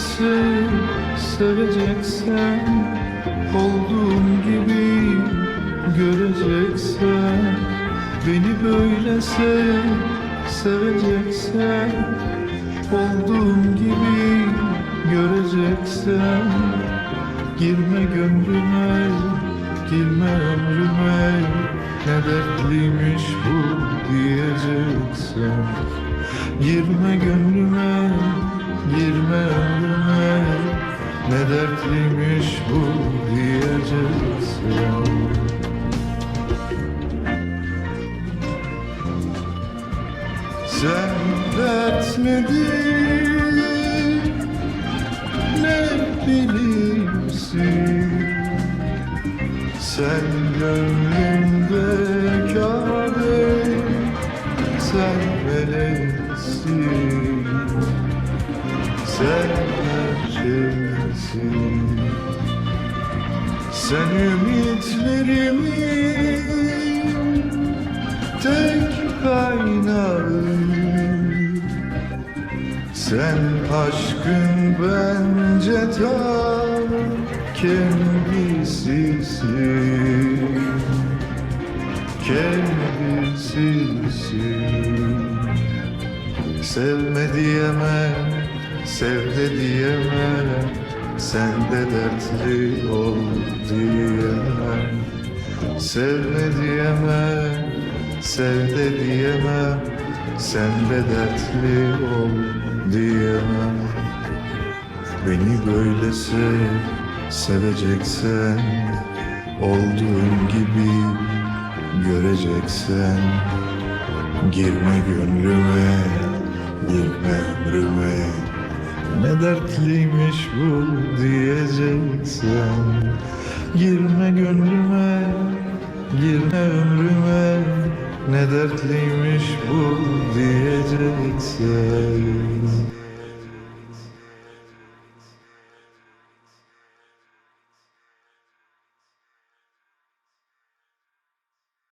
sev, seveceksen Olduğum gibi göreceksen Beni böyle sev, seveceksen Olduğum gibi göreceksen Girme gönlüme, girme ömrüme Ne dertliymiş bu diyeceksen Girme gönlüme, Dert nedir, ne bilirsin Sen gönlümde Kabe, sen meleksin. Sen her şeysin Sen ümitlerimin kaynağı Sen aşkın bence tam kendisisin. Kendisisin. Sevme diyemem, sev de diyemem Sen de dertli ol diyemem Sevme diyemem, sev de diyemem Sen de dertli ol diyemem. Beni böyle sev, seveceksen Olduğum gibi göreceksen. Girme gönlüme, girme ömrüme Ne dertliymiş bu diyeceksen. Girme gönlüme, Ne dertliymiş bu diyeceksen